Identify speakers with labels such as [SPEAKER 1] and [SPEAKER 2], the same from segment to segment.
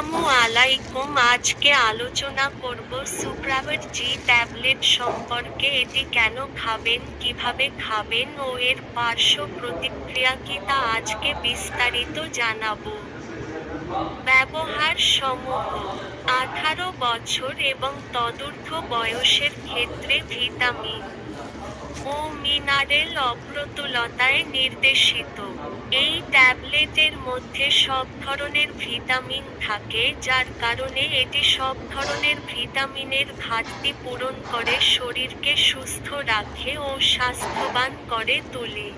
[SPEAKER 1] আসসালামু আলাইকুম। আজকে আলোচনা করব সুপ্রাভাট জি ট্যাবলেট সম্পর্কে। এটি কেন খাবেন, কীভাবে খাবেন ও এর পার্শ্ব প্রতিক্রিয়া কি তা আজকে বিস্তারিত জানাব। ব্যবহার সমূহ আঠারো বছর এবং তদূর্ধ্ব বয়সের ক্ষেত্রে ভিটামিন ও মিনারেল অপ্রতুলতায় নির্দেশিত। এই ট্যাবলেটের মধ্যে সব ধরনের ভিটামিন থাকে, যার কারণে এটি সব ধরনের ভিটামিনের ঘাটতি পূরণ করে, শরীরকে সুস্থ রাখে ও স্বাস্থ্যবান করে তোলে।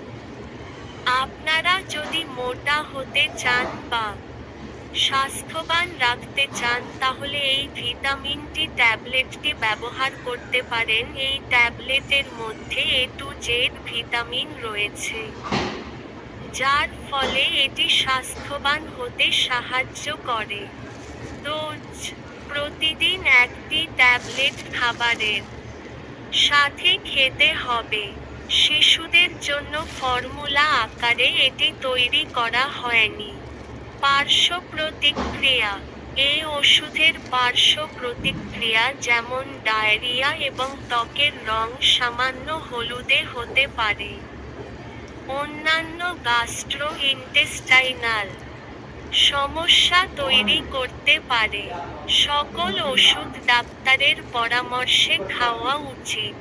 [SPEAKER 1] আপনারা যদি মোটা হতে চান বা স্বাস্থ্যবান রাখতে চান, তাহলে এই ভিটামিন ভিটামিনটি ট্যাবলেটটি ব্যবহার করতে পারেন। এই ট্যাবলেটের মধ্যে এ টু জেড ভিটামিন রয়েছে, যার ফলে এটি স্বাস্থ্যবান হতে সাহায্য করে। ডোজ প্রতিদিন একটি ট্যাবলেট খাবারের সাথে খেতে হবে। শিশুদের জন্য ফর্মুলা আকারে এটি তৈরি করা হয়নি। পার্শ্ব প্রতিক্রিয়া এই ওষুধের পার্শ্ব প্রতিক্রিয়া যেমন ডায়রিয়া এবং ত্বকের রং সামান্য হলুদে হতে পারে। অন্যান্য গাস্ট্রো ইন্টেস্টাইনাল সমস্যা তৈরি করতে পারে। সকল ওষুধ ডাক্তারের পরামর্শে খাওয়া উচিত।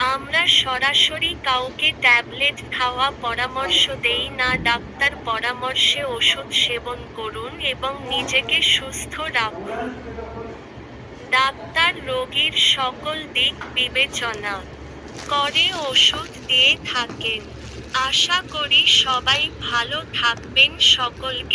[SPEAKER 1] আমরা সরাসরি কাউকে ট্যাবলেট খাওয়া পরামর্শ দেই না, ডাক্তার পরামর্শে ওষুধ সেবন করুন এবং নিজেকে সুস্থ রাখুন। ডাক্তার রোগীর সকল দিক বিবেচনা করে ওষুধ দিয়ে থাকেন। আশা করি সবাই ভালো থাকবেন সকলকে।